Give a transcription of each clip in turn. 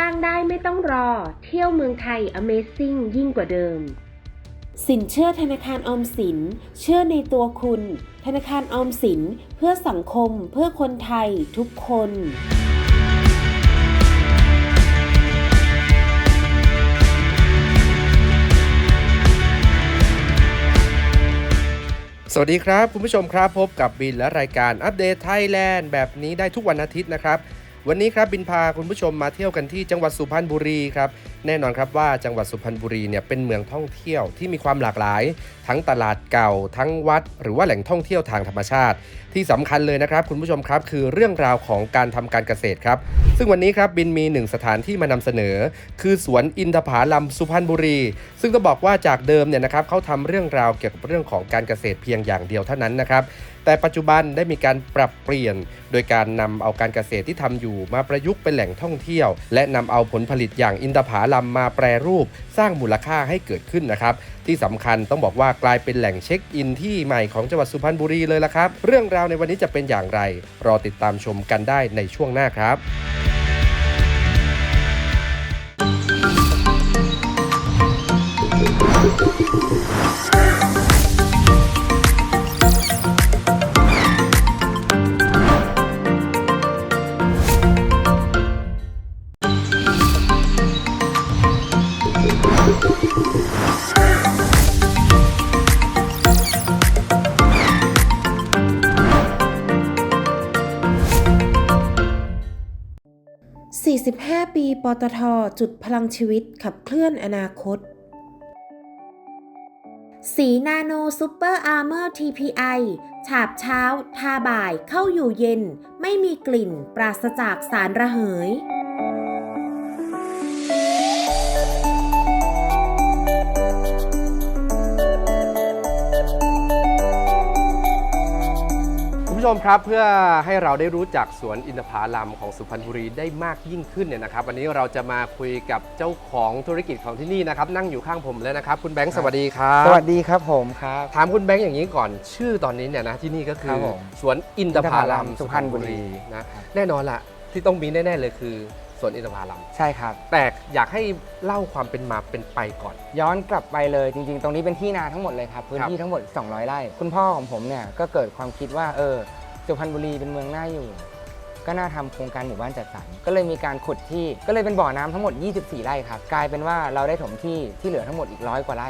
สร้างได้ไม่ต้องรอ เที่ยวเมืองไทย Amazing ยิ่งกว่าเดิม สินเชื่อธนาคารออมสิน เชื่อในตัวคุณ ธนาคารออมสินเพื่อสังคมเพื่อคนไทยทุกคนสวัสดีครับ คุณผู้ชมครับพบกับบินและรายการอัปเดตไทยแลนด์แบบนี้ได้ทุกวันอาทิตย์นะครับ วันนี้ครับบินพาคุณผู้ชมมาเที่ยวกันที่จังหวัดสุพรรณบุรีครับแน่นอนครับว่าจังหวัดสุพรรณบุรีเนี่ยเป็นเมืองท่องเที่ยวที่มีความหลากหลาย ทั้งตลาดเก่า ทั้งวัด หรือว่าแหล่งท่องเที่ยวทางธรรมชาติ ที่สำคัญเลยนะครับคุณผู้ชมครับคือเรื่องราวของการทำการเกษตรครับ ซึ่งวันนี้ครับบินมีหนึ่งสถานที่มานำเสนอ คือสวนอินทผลัมสุพรรณบุรี ซึ่งต้องบอกว่าจากเดิมเนี่ยนะครับเขาทำเรื่องราวเกี่ยวกับเรื่องของการเกษตรเพียงอย่างเดียวเท่านั้นนะครับ แต่ปัจจุบันได้มีการปรับเปลี่ยน โดยการนำเอาการเกษตรที่ทำอยู่มาประยุกต์เป็นแหล่งท่องเที่ยว และนำเอาผลผลิตอย่างอินทผลัมมาแปรรูป สร้างมูลค่าให้เกิดขึ้นนะครับ ที่สำคัญต้องบอกว่ากลายเป็นแหล่งเช็คอินที่ใหม่ของจังหวัดสุพรรณบุรีเลยละครับ เรื่องราวในวันนี้จะเป็นอย่างไร รอติดตามชมกันได้ในช่วงหน้าครับ 45 ปี ปตท จุดพลังชีวิตขับเคลื่อนอนาคต สีนาโนซูเปอร์อาร์เมอร์ TPI ฉาบเช้า ทาบ่าย เข้าอยู่เย็น ไม่มีกลิ่น ปราศจากสารระเหย ผู้ชมครับเพื่อให้เราได้รู้จักสวนอินทผลัมของสุพรรณบุรีได้มากยิ่งขึ้นเนี่ยนะครับ วันนี้เราจะมาคุยกับเจ้าของธุรกิจของที่นี่นะครับ นั่งอยู่ข้างผมแล้วนะครับ คุณแบงค์สวัสดีครับสวัสดีครับผมครับ ถามคุณแบงค์อย่างนี้ก่อนชื่อตอนนี้เนี่ยนะที่นี่ก็คืครัอบผมสวนอินทผลัมสุพรรณบุรี นะแน่นอนละที่ต้องมีแน่ๆเลยคือ สวนอินทผลัม ใช่ครับ แต่อยากให้เล่าความเป็นมาเป็นไปก่อน ย้อนกลับไปเลยจริง ๆ ตรงนี้เป็นที่นาทั้งหมดเลยครับ พื้นที่ทั้งหมด 200 ไร่ คุณพ่อของผมเนี่ยก็เกิดความคิดว่าเออสุพรรณบุรีเป็นเมืองน่าอยู่ ก็น่าทำโครงการหมู่บ้านจัดสรรก็เลยมีการขุดที่ก็เลยเป็นบ่อน้ำทั้งหมด 24 ไร่ครับ กลายเป็นว่าเราได้ถมที่ที่เหลือทั้งหมดอีกร้อยกว่าไร่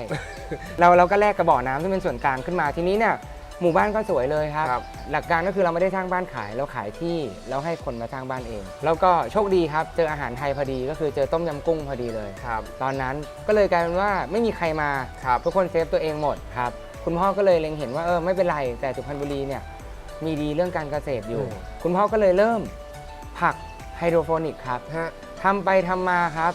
เราเราก็แลกกระบ่อน้ำที่เป็นส่วนกลางขึ้นมาทีนี้เนี่ย หมู่บ้านก็สวยเลยครับ ครับ หลักการก็คือเราไม่ได้สร้างบ้านขายเราขายที่แล้วให้คนมาสร้างบ้านเอง แล้วก็โชคดีครับเจออาหารไทยพอดีก็คือเจอต้มยำกุ้งพอดีเลย ครับ ตอนนั้นก็เลยกลายเป็นว่าไม่มีใครมา ครับ ทุกคนเซฟตัวเองหมดครับ คุณพ่อก็เลยเล็งเห็นว่าเออไม่เป็นไร แต่สุพรรณบุรีเนี่ยมีดีเรื่องการเกษตรอยู่ อืม คุณพ่อก็เลยเริ่มผักไฮโดรโปนิกครับฮะ ทำไปทำมาครับ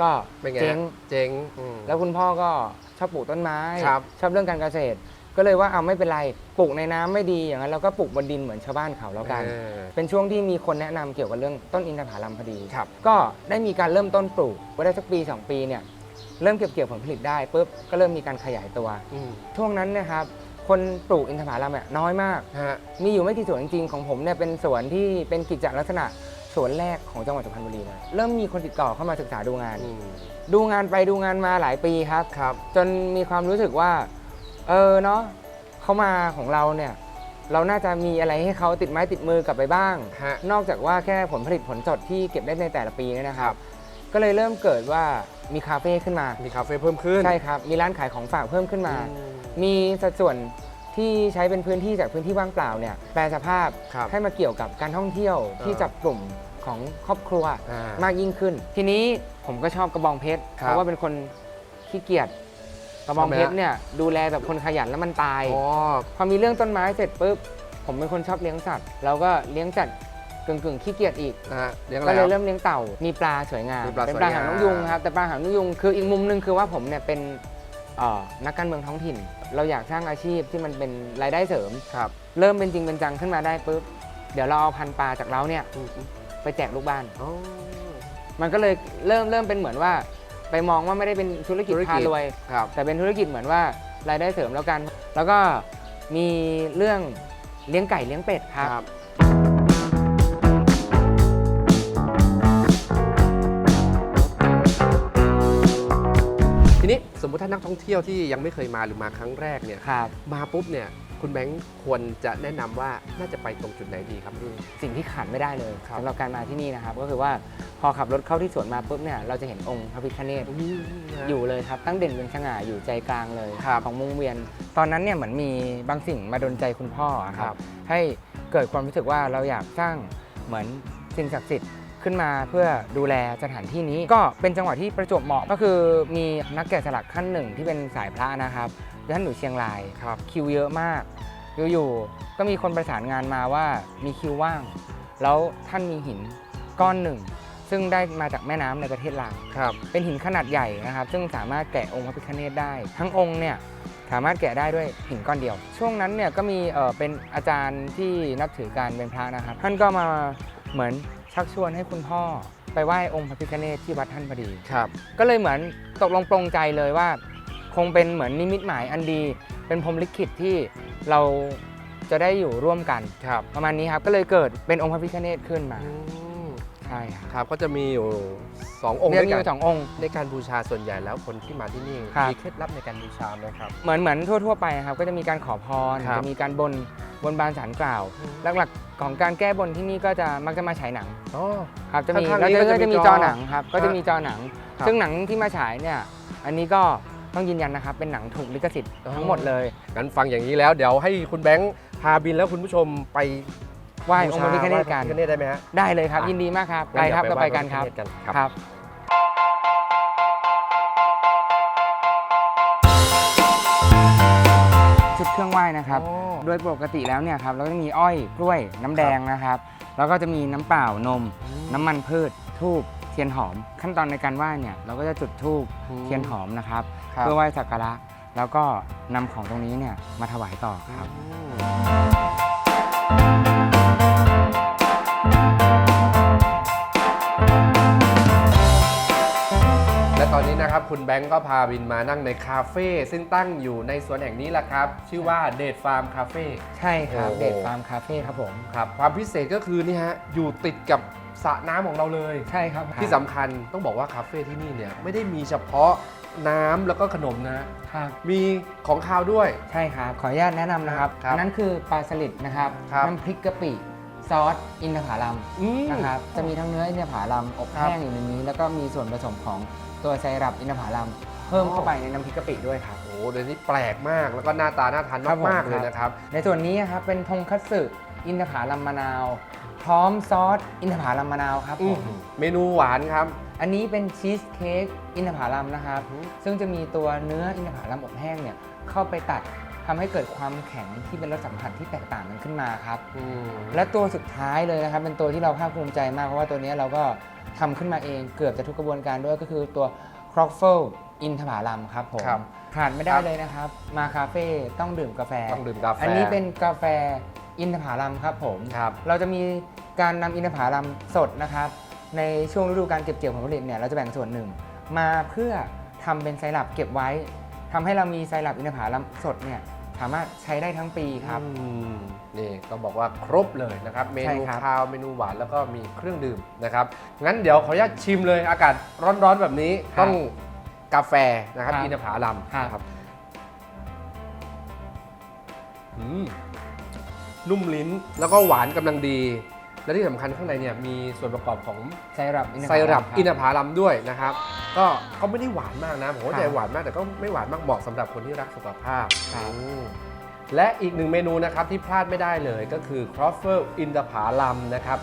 ก็เป็นไงเจ๊งฮะเจ๊งอืม แล้วคุณพ่อก็ชอบปลูกต้นไม้ ครับชอบเรื่องการเกษตร ก็เลยว่าเอาไม่เป็นไรปลูกในน้ำไม่ดีอย่างนั้นเราก็ปลูกบนดินเหมือนชาวบ้านเขาแล้วกัน เออ เป็นช่วงที่มีคนแนะนำเกี่ยวกับเรื่องต้นอินทผลัมพอดี ครับ ก็ได้มีการเริ่มต้นปลูกไว้ได้สักปี 2 ปีเนี่ยเริ่มเก็บเกี่ยวผลผลิตได้ปุ๊บก็เริ่มมีการขยายตัว อืมช่วงนั้นเนะครับคนปลูกอินทผลัมเนี่ยน้อยมาก ฮะมีอยู่ไม่กี่สวนจริงๆของผมเนี่ยเป็นสวนที่เป็นกิจลักษณะสวนแรกของจังหวัดสุพรรณบุรีเลยเริ่มมีคนติดต่อเข้ามาศึกษาดูงาน อืมดูงานไปดูงานมาหลายปีครับ ครับ จนมีความรู้สึกว่า เออเนาะเขามาของเราเนี่ย เราน่าจะมีอะไรให้เขาติดไม้ติดมือกลับไปบ้าง ฮะ นอกจากว่าแค่ผลผลิตผลสดที่เก็บได้ในแต่ละปีเนี่ยนะครับ ก็เลยเริ่มเกิดว่ามีคาเฟ่ขึ้นมา มีคาเฟ่เพิ่มขึ้นใช่ครับ มีร้านขายของฝากเพิ่มขึ้นมา อืม มีสัดส่วนที่ใช้เป็นพื้นที่จากพื้นที่ว่างเปล่าเนี่ยแปลสภาพครับให้มาเกี่ยวกับการท่องเที่ยวที่อ่าจับกลุ่มของครอบครัวอ่ามากยิ่งขึ้น ทีนี้ผมก็ชอบกระบองเพชรครับ เพราะว่าเป็นคนขี้เกียจ กระบองเพชรเนี่ยดูแลแบบคนขยันแล้วมันตายอ๋อพอมีเรื่องต้นไม้เสร็จปุ๊บผมเป็นคนชอบเลี้ยงสัตว์เราก็เลี้ยงสัตว์กึ่งกึ่งๆขี้เกียจอีกนะฮะเลี้ยงอะไรก็เลยครับเริ่มเลี้ยงเต่า มีปลาสวยงามมีปลาเป็นสวยปลาหางงามนกยุงครับแต่ปลาหางนกยุงคืออีกมุมหนึงคือว่าผมเนี่ยเป็นเอ่อนักการเมืองท้องถิ่น เราอยากสร้างอาชีพที่มันเป็นรายได้เสริม ครับเริ่มเป็นจริงเป็นจังขึ้นมาได้ปุ๊บเดี๋ยวเราเอาพันธุ์ปลาจากเราเนี่ยไปแจกลูกบ้าน อ๋อมันก็เลยเริ่มเริ่มเป็นเหมือนว่า ไปมองว่าไม่ได้เป็นธุรกิจธุรกิจ พารวย ครับ แต่เป็นธุรกิจเหมือนว่ารายได้เสริมแล้วกัน แล้วก็มีเรื่องเลี้ยงไก่เลี้ยงเป็ดครับครับทีนี้สมมุติถ้านักท่องเที่ยวที่ยังไม่เคยมาหรือมาครั้งแรกเนี่ย ครับ มาปุ๊บเนี่ย คุณแบงค์ควรจะแนะนำว่าน่าจะไปตรงจุดไหนดีครับพี่ สิ่งที่ขาดไม่ได้เลยครับ สำหรับการมาที่นี่นะครับ ก็คือว่าพอขับรถเข้าที่สวนมาปุ๊บเนี่ยเราจะเห็นองค์พระพิฆเนศอยู่เลยครับ ตั้งเด่นเป็นสง่าอยู่ใจกลางเลยครับของวงเวียน ตอนนั้นเนี่ยเหมือนมีบางสิ่งมาดนใจคุณพ่ออะคครัรับ บ ให้เกิดความรู้สึกว่าเราอยากสร้างเหมือนสิ่งศักดิ์สิทธิ์ขึ้นมาเพื่อดูแลสถานที่นี้ ก็เป็นจังหวะที่ประจวบเหมาะก็คือมีนักแกะสลักท่านหนึ่งที่เป็นสายพระนะครับ ท่านอยู่เชียงรายครับคิวเยอะมากอยู่ๆก็มีคนประสานงานมาว่ามีคิวว่าง แล้วท่านมีหินก้อนหนึ่ง ซึ่งได้มาจากแม่น้ำในประเทศลาวครับ เป็นหินขนาดใหญ่นะครับ ซึ่งสามารถแกะองค์พระพิฆเนศได้ ทั้งองค์เนี่ยสามารถแกะได้ด้วยหินก้อนเดียว ช่วงนั้นเนี่ยก็มีเอ่อเป็นอาจารย์ที่นับถือการเป็นพระนะครับ ท่านก็มาเหมือนชักชวนให้คุณพ่อไปไหว้องค์พระพิฆเนศที่วัดท่านพอดีครับ ก็เลยเหมือนตกลงปรงใจเลยว่า คงเป็นเหมือนนิมิตหมายอันดี เป็นพรหมลิขิตที่เราจะได้อยู่ร่วมกัน ครับประมาณนี้ครับก็เลยเกิดเป็นองค์พระพิฆเนศขึ้นมาอืมใช่ครับครับก็จะมีอยู่สององค์เรียด้กวยมีกัอนยู่สององค์ ในการบูชาส่วนใหญ่แล้วคนที่มาที่นี่ครับ มีเคล็ดลับในการบูชาไหมครับ เหมือนเหมือนทั่วๆไปครับก็จะมีการขอพรครับ จะมีการบนบนบานสารกล่าว หลักๆของการแก้บนที่นี่ก็จะมักจะมาฉายหนังอ๋อ ครับจะมีข้างๆแล้วนี้ก็ก็จะจะมีมีจจออหนังครับก็จะฮะมีจอหนัง ครับ ซึ่งหนังที่มาฉายเนี่ยอันนี้ก็ ต้องยืนยันนะครับเป็นหนังถูกลิขสิทธิ์อ๋อทั้งหมดเลยงั้นฟังอย่างนี้แล้วเดี๋ยวให้คุณแบงค์พาบินแล้วคุณผู้ชมไปไหว้องค์พระพิฆเนศกันไหว้พระพิฆเนศได้ไหมฮะได้เลยครับอะยินดีมากครับงั้ไปนครับดี๋เรายวไปกันครับไหว้พะพิฆเนศกันครับชุดเครื่องไหว้นะครับอ๋อโดยปกติแล้วเนี่ยครับเราก็จะมีอ้อยกล้วยน้ำแดงนะครับ แล้วก็จะมีน้ำเปล่านม น้ำมันพืชทูบ เทียนหอม ขั้นตอนในการไหว้เนี่ยเราก็จะจุดทูบอืมเทียนหอมนะครับ ครับ เพื่อไหว้สักการะแล้วก็นำของตรงนี้เนี่ยมาถวายต่อครับ และตอนนี้นะครับ คุณแบงค์ก็พาบินมานั่งในคาเฟ่ซึ่งตั้งอยู่ในสวนแห่งนี้แหละครับ ชื่อว่าเดทฟาร์มคาเฟ่ ใช่ครับ โอ้โห เดทฟาร์มคาเฟ่ครับผม ครับความพิเศษก็คือนี่ฮะอยู่ติดกับ สระน้ำของเราเลย ใช่ครับที่สำคัญต้องบอกว่าคาเฟ่ที่นี่เนี่ยไม่ได้มีเฉพาะน้ำแล้วก็ขนมนะ ครับ มีของคาวด้วย ใช่ครับ ขออนุญาตแนะนำนะครับครับอันนั้นคือปลาสลิดนะครับ ครับ น้ำพริกกะปิซอสอินทผลัมอืม นะครับ จะมีทั้งเนื้ออินทผลัมอบครับแห้งอยู่ในนี้ แล้วก็มีส่วนผสมของตัวไซรัปอินทผลัมเพิ่มเข้าไปในน้ำพริกกะปิด้วยครับ โอ้โหเดี๋ยวนี้แปลกมากแล้วก็หน้าตาน่าทานครับผมมากๆเลยนะครับ ในส่วนนี้นะครับเป็นทงคัตสึอินทผลัมมะนาว พร้อมซอสอินทผลัมมะนาวครับผมเมนูหวานครับ อันนี้เป็นชีสเค้กอินทผลัมนะครับ ซึ่งจะมีตัวเนื้ออินทผลัมอบแห้งเนี่ยเข้าไปตัดทำให้เกิดความแข็งที่เป็นรสสัมผัสที่แตกต่างกันขึ้นมาครับอืมและตัวสุดท้ายเลยนะครับ เป็นตัวที่เราภาคภูมิใจมาก เพราะว่าตัวนี้เราก็ทำขึ้นมาเองเกือบจะทุกกระบวนการด้วยก็คือตัวครอกเฟิลอินทผลัมครับผมครับขาดไม่ได้ครับเลยนะครับ มาคาเฟ่ต้องดื่มกาแฟต้องดื่มกาแฟ อันนี้เป็นกาแฟ อินทผลัมครับผม ครับ เราจะมีการนำอินทผลัมสดนะครับ ในช่วงฤดูการเก็บเกี่ยวผลผลิตเนี่ยเราจะแบ่งส่วนหนึ่ง มาเพื่อทำเป็นไซรัปเก็บไว้ทำให้เรามีไซรัปอินทผลัมสดเนี่ยสามารถใช้ได้ทั้งปีครับ อืมนี่ก็บอกว่าครบเลยนะครับ เมใช่นูครับ คาวเมนูหวานแล้วก็มีเครื่องดื่มนะครับ งั้นเดี๋ยวขออนุญาตชิมเลยอากาศร้อนๆแบบนี้ต้องกาแฟนะครับครับอินทผลัมครับ นะครับอืม นุ่มลิ้น แล้วก็หวานกำลังดี และที่สำคัญข้างในเนี่ยมีส่วนประกอบของไซรัปอินทผลัมไซรัปคอินทผลัมด้วยนะครับ ก็ก็ไม่ได้หวานมากนะ ผมว่าครับใจหวานมากแต่ก็ไม่หวานมากเหมาะสำหรับคนที่รักสุขภาพครับอืมและอีกหนึ่งเมนูนะครับที่พลาดไม่ได้เลยก็คือครอฟเฟิลอินทผลัมนะครับ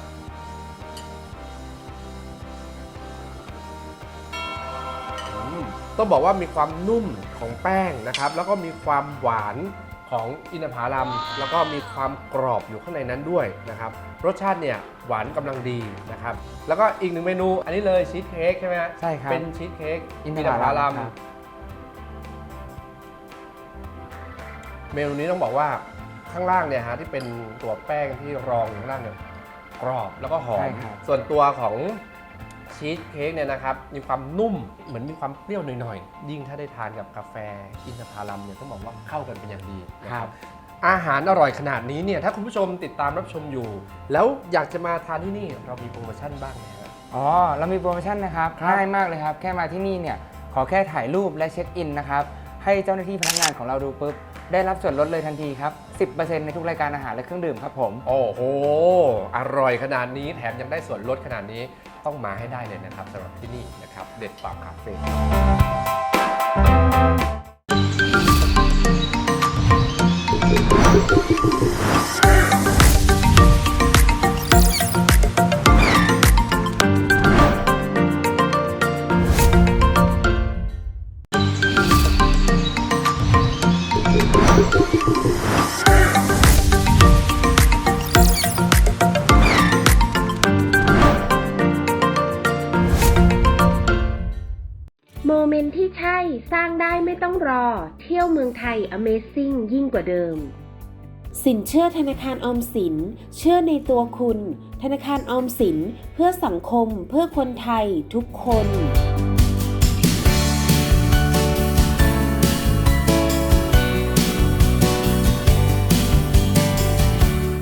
อืมต้องบอกว่ามีความนุ่มของแป้งนะครับ แล้วก็มีความหวาน ของอินทผลัมแล้วก็มีความกรอบอยู่ข้างในนั้นด้วยนะครับรสชาติเนี่ยหวานกำลังดีนะครับแล้วก็อีกหนึ่งเมนูอันนี้เลยชีสเค้กใช่ไหมฮะใช่ครับเป็นชีสเค้กอินทผลัมครับเมนูนี้ต้องบอกว่าข้างล่างเนี่ยฮะที่เป็นตัวแป้งที่รองอยู่ข้างล่างเนี่ยกรอบแล้วก็หอใช่มครับส่วนตัวของ ชีสเค้กเนี่ยนะครับมีความนุ่มเหมือนมีความเปรี้ยวหน่อยๆ ยิ่งถ้าได้ทานกับกาแฟอินทผลัมเนี่ยต้องบอกว่าเข้ากันเป็นอย่างดีนะครับอาหารอร่อยขนาดนี้เนี่ยถ้าคุณผู้ชมติดตามรับชมอยู่ แล้วอยากจะมาทานที่นี่เรามีโปรโมชั่นบ้างไหมครับ อ๋อ เรามีโปรโมชั่นนะครับครับง่ายมากเลยครับ แค่มาที่นี่เนี่ย ขอแค่ถ่ายรูปและเช็คอินนะครับ ให้เจ้าหน้าที่พนักงานของเราดูปุ๊บ ได้รับส่วนลดเลยทันทีครับ 10%ในทุกรายการอาหารและเครื่องดื่มครับผม โอ้โห อร่อยขนาดนี้แถมยังได้ส่วนลดขนาดนี้ ต้องมาให้ได้เลยนะครับสำหรับที่นี่นะครับเด็ดปากคาเฟ่ ไม่ต้องรอ เที่ยวเมืองไทย Amazing ยิ่งกว่าเดิม สินเชื่อธนาคารออมสิน เชื่อในตัวคุณ ธนาคารออมสินเพื่อสังคมเพื่อคนไทยทุกคน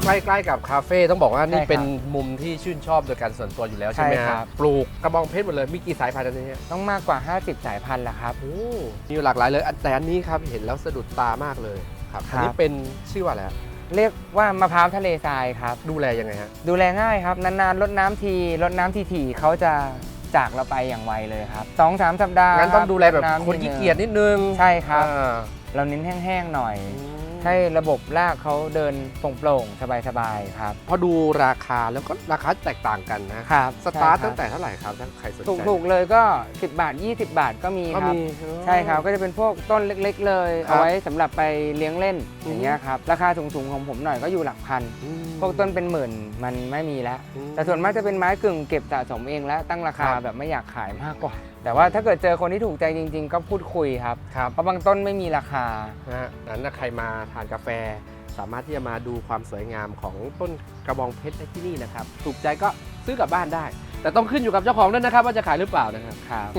ใกล้ๆกับคาเฟ่ต้องบอกว่านี่ใช่ครับเป็นมุมที่ชื่นชอบโดยการส่วนตัวอยู่แล้วใช่ไหมใช่ครัฮะบ ปลูกกระบองเพชรหมดเลยมีกี่สายพันธุ์อันนี้ฮะต้องมากกว่า 50 สายพันธุ์ละครับ โอ้มีอยู่หลากหลายเลยแต่อันนี้ครับเห็นแล้วสะดุดตามากเลยครับครับ อันนี้เป็นชื่อว่าอะไรฮะเรียกว่ามะพร้าวทะเลทรายครับ ดูแลยังไงฮะดูแลง่ายครับ นานๆลดน้ำทีลดน้ำทีๆเขาจะจากเราไปอย่างไวเลยครับสองสามสัปดาห์งั้นต้องดูแลแบบรดำคนทีขี้นึงเกียจนิดนึงใช่ครับ อ่าเราเน้นแห้งๆหน่อย ให้ระบบรากเขาเดินโปร่งๆสบายๆครับ พอดูราคาแล้วก็ราคาแตกต่างกันนะครับสตาร์ทใช่คบตั้งแต่เท่าไหร่ครับถ้าใครสนใจถูกๆเลยก็ 10 บาท 20 บาทก็มีก็ครับมีใช่ครับก็จะเป็นพวกต้นเล็กๆ เลยครับเอาไว้สำหรับไปเลี้ยงเล่นอืมอย่างเงี้ยครับราคาสูงๆของผมหน่อยก็อยู่หลักพันอืมพวกต้นเป็นหมื่นมันไม่มีแล้วอืมแต่ส่วนมากจะเป็นไม้กึ่งเก็บสะสมเองและตั้งราคาครับแบบไม่อยากขายมากกว่าแต่ว่าถ้าเกิดเจอคนที่ถูกใจจริง ๆ ก็พูดคุยครับ ครับเพราะบางต้นไม่มีราคา นะฮะนั้นถ้าใครมาทานกาแฟ สามารถที่จะมาดูความสวยงามของต้นกระบองเพชรได้ที่นี่นะครับ ถูกใจก็ซื้อกลับบ้านได้ แต่ต้องขึ้นอยู่กับเจ้าของด้วยนะครับ ว่าจะขายหรือเปล่านะครับ ครับ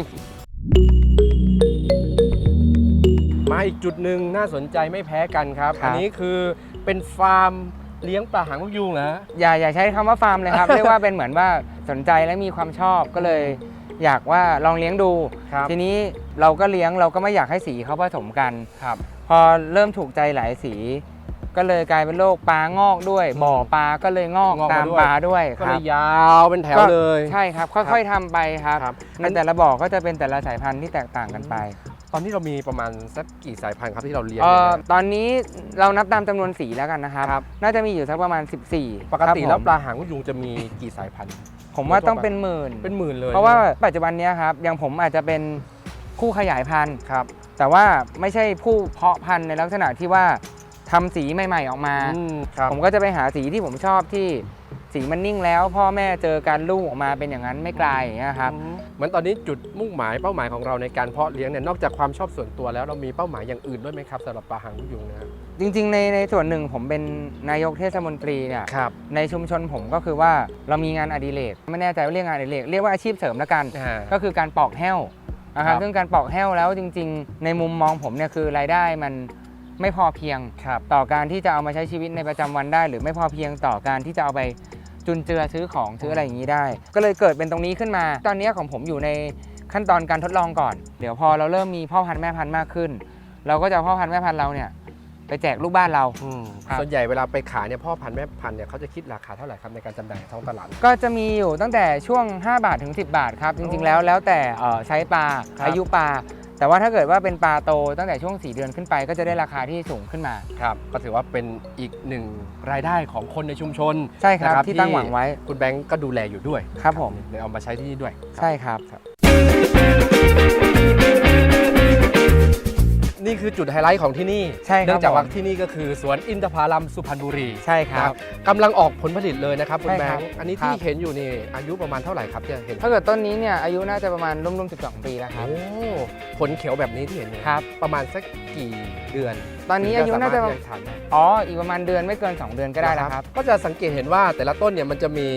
มาอีกจุดหนึ่งน่าสนใจไม่แพ้กันครับ ครับ อันนี้คือเป็นฟาร์มเลี้ยงปลาหางนกยูงนะอย่าอย่าใช้คำว่าฟาร์มเลยครับ เรียกว่าเป็นเหมือนว่าสนใจและมีความชอบก็เลย อยากว่าลองเลี้ยงดู ครับทีนี้เราก็เลี้ยงเราก็ไม่อยากให้สีเขาผสมกัน ครับ พอเริ่มถูกใจหลายสี ก็เลยกลายเป็นโรคปลางอกด้วยบ่อปลาก็เลยงอกงอกมาตามด้วย ปลาด้วยก็คเลรับยยาวเป็นแถวเลย ใช่ครับค่อยๆทำไปครับครับ ในแต่ละบ่อก็จะเป็นแต่ละสายพันธุ์ที่แตกต่างกันไปตอนนี้เรามีประมาณสักกี่สายพันธุ์ครับที่เราเลี้ยงเอ่เนี่ยอนะตอนนี้เรานับตามจำนวนสีแล้วกันนะครับครับน่าจะมีอยู่สักประมาณ 14ปกติครับผมแล้วปลาหางนกยูงจะมีกี่สายพันธุ์ ผมว่าต้องเป็นหมื่น เป็นหมื่นเลยเพราะว่าปัจจุบันเนี้ยครับอย่างผมอาจจะเป็นผู้ขยายพันธุ์ครับ แต่ว่าไม่ใช่ผู้เพาะพันธุ์ในลักษณะที่ว่าทำสีใหม่ ๆ ออกมาอืมครับผมก็จะไปหาสีที่ผมชอบที่สีมันนิ่งแล้ว พ่อแม่เจอการลูกออกมาเป็นอย่างนั้นไม่กลายอย่างเงี้ยครับเหมือนตอนนี้จุดมุ่งหมายเป้าหมายของเราในการเพาะเลี้ยงเนี่ยนอกจากความชอบส่วนตัวแล้วเรามีเป้าหมายอย่างอื่นด้วยไหมครับสำหรับปลาหางนกยูงนะครับ จริงๆในในส่วนหนึ่งผมเป็นนายกเทศมนตรีเนี่ยครับในชุมชนผมก็คือว่าเรามีงานอดิเรกไม่แน่ใจว่าเรียกงานอดิเรกเรียกว่าอาชีพเสริมละกันก็คือการปอกแห้วนะคครัรับบซึ่งการปอกแห้วแล้วจริง ๆ ในมุมมองผมเนี่ยคือรายได้มันไม่พอเพียง ครับ ต่อการที่จะเอามาใช้ชีวิตในประจำวันได้ หรือไม่พอเพียงต่อการที่จะเอาไปจุนเจือซื้อของซื้ออะไรอย่างนี้ได้ ก็เลยเกิดเป็นตรงนี้ขึ้นมา ตอนนี้ของผมอยู่ในขั้นตอนการทดลองก่อน เดี๋ยวพอเราเริ่มมีพ่อพันธุ์แม่พันธุ์มากขึ้น เราก็จะเอาพ่อพันธุ์แม่พันธุ์เราเนี่ย ไปแจกลูกบ้านเรา อืมครับ ส่วนใหญ่เวลาไปขายเนี่ยพ่อพันธุ์แม่พันธุ์เนี่ยเขาจะคิดราคาเท่าไหร่ครับในการจำหน่ายท้องตลาด ก็จะมีอยู่ตั้งแต่ช่วง 5 บาทถึง 10 บาทครับ จริง ๆ แล้วแล้วแต่เอ่อใช้ปลาครับ อายุปลา แต่ว่าถ้าเกิดว่าเป็นปลาโตตั้งแต่ช่วง 4 เดือนขึ้นไป ก็จะได้ราคาที่สูงขึ้นมา ครับก็ถือว่าเป็นอีกหนึ่งรายได้ของคนในชุมชนใช่ครับนะที่ตั้งหวังไว้คุณแบงก์ก็ดูแลอยู่ด้วยครับผมเดี๋ยวเอามาใช้ที่นี่ด้วยใช่ครับ คือคือจุดไฮไลท์ของที่นี่ ใช่ครับเนื่องจากว่าผม ที่นี่ก็คือสวนอินทผลัมสุพรรณบุรีใช่ครับนะกำลังออกผลผลิตเลยนะครับคุณใช่แบครังบค์อันนี้ครัที่บเห็นอยู่นี่อายุประมาณเท่าไหร่ครับที่เห็นถ้าเกิดต้นนี้เนี่ยอายุน่าจะประมาณร่วมๆ12 ปีแล้วครับ โอ้ผลเขียวแบบนี้ที่เห็นเนี่ยครับ ประมาณสักกี่เดือนตอนนี้อายุน่าจะถึงสมรถที่ทานได้ อ๋ออีกประมาณเดือนไม่เกิน 2 เดือนก็ได้แล้วครับ ก็จะสังเกตเห็นว่าแต่ละต้นเนี่ยมันจะมี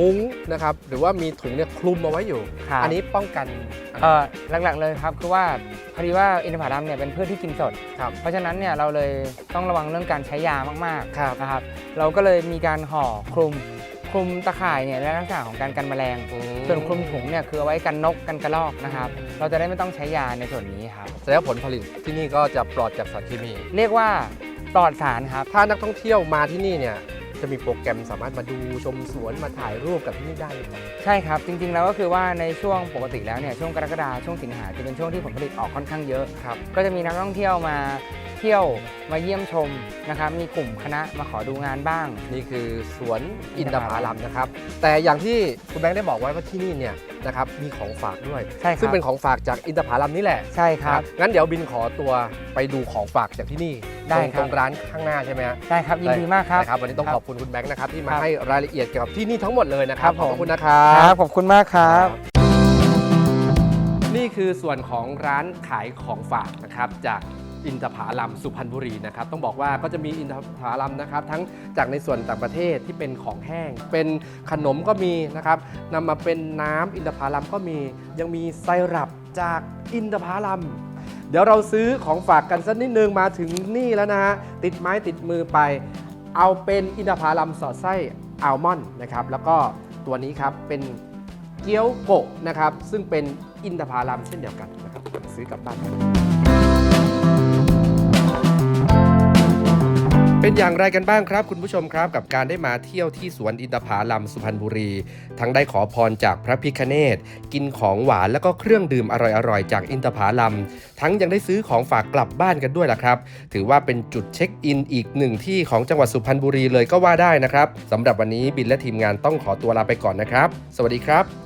มุ้งนะครับหรือว่ามีถุงเนี่ยคลุมเอาไว้อยู่ ครับ อันนี้ป้องกัน เออหลักๆเลยครับคือว่าพอดีว่าอินทผลัมเนี่ยเป็นพืชที่กินสด ครับ เพราะฉะนั้นเนี่ยเราเลยต้องระวังเรื่องการใช้ยามากครับๆนะครับ เราก็เลยมีการห่อคลุมคลุมตะข่ายเนี่ยในลักษณะของการกันแมลง ส่วนคลุมถุงเนี่ยคือเอาไว้กันนกกันกระรอกนะครับ เราจะได้ไม่ต้องใช้ยาในส่วนนี้ครับ แสดงว่าผลผลิตที่นี่ก็จะปลอดจากสารเคมี เรียกว่าปลอดสารครับ ถ้านักท่องเที่ยวมาที่นี่เนี่ย จะมีโปรแกรมสามารถมาดูชมสวนมาถ่ายรูปกับที่นี่ได้เลยครับ ใช่ครับ จริงๆแล้วก็คือว่าในช่วงปกติแล้วเนี่ยช่วงกรกฎาช่วงสิงหาจะเป็นช่วงที่ผลผลิตออกค่อนข้างเยอะ ครับ ก็จะมีนักท่องเที่ยวมา เที่ยวมาเยี่ยมชมนะครับ มีกลุ่มคณะมาขอดูงานบ้าง นี่คือสวนอินทผลัมนะครับ แต่อย่างที่คุณแบงค์ได้บอกไว้ว่าที่นี่เนี่ยนะครับมีของฝากด้วย ใช่ครับ ซึ่งเป็นของฝากจากอินทผลัมนี่แหละใช่ครับ นะงั้นเดี๋ยวบินขอตัวไปดูของฝากจากที่นี่ได้ตรงครับ ตรงร้านข้างหน้าใช่ไหมฮะได้ครับยินดีมากครับ นะครับวันนี้ต้องครับขอบคุณคุณแบงค์นะครับที่มาครับให้รายละเอียดเกี่ยวกับที่นี่ทั้งหมดเลยนะครับ ครับผมขอบคุณนะครับครับขอบคุณมากครับ นี่คือส่วนของร้านขายของฝากนะครับจาก อินทผลัมสุพรรณบุรีนะครับต้องบอกว่าก็จะมีอินทผลัมนะครับทั้งจากในส่วนต่างประเทศที่เป็นของแห้ง เป็นขนมก็มีนะครับนำมาเป็นน้ำอินทผลัมก็มี ยังมีไซรัปจากอินทผลัมเดี๋ยวเราซื้อของฝากกันสักนิดนึงมาถึงนี่แล้วนะฮะติดไม้ติดมือไป เอาเป็นอินทผลัมสอดไส้อัลมอนด์นะครับแล้วก็ตัวนี้ครับเป็นเกี๊ยวโกะนะครับซึ่งเป็นอินทผลัมเช่นเดียวกันนะครับซื้อกลับบ้านกัน เป็นอย่างไรกันบ้างครับคุณผู้ชมครับ กับการได้มาเที่ยวที่สวนอินทผลัมสุพรรณบุรี ทั้งได้ขอพรจากพระพิคเนตกินของหวานแล้วก็เครื่องดื่มอร่อยๆ จากอินทผลัม ทั้งยังได้ซื้อของฝากกลับบ้านกันด้วยล่ะครับ ถือว่าเป็นจุดเช็คอินอีกหนึ่งที่ของจังหวัดสุพรรณบุรีเลยก็ว่าได้นะครับสำหรับวันนี้บินและทีมงานต้องขอตัวลาไปก่อนนะครับ สวัสดีครับ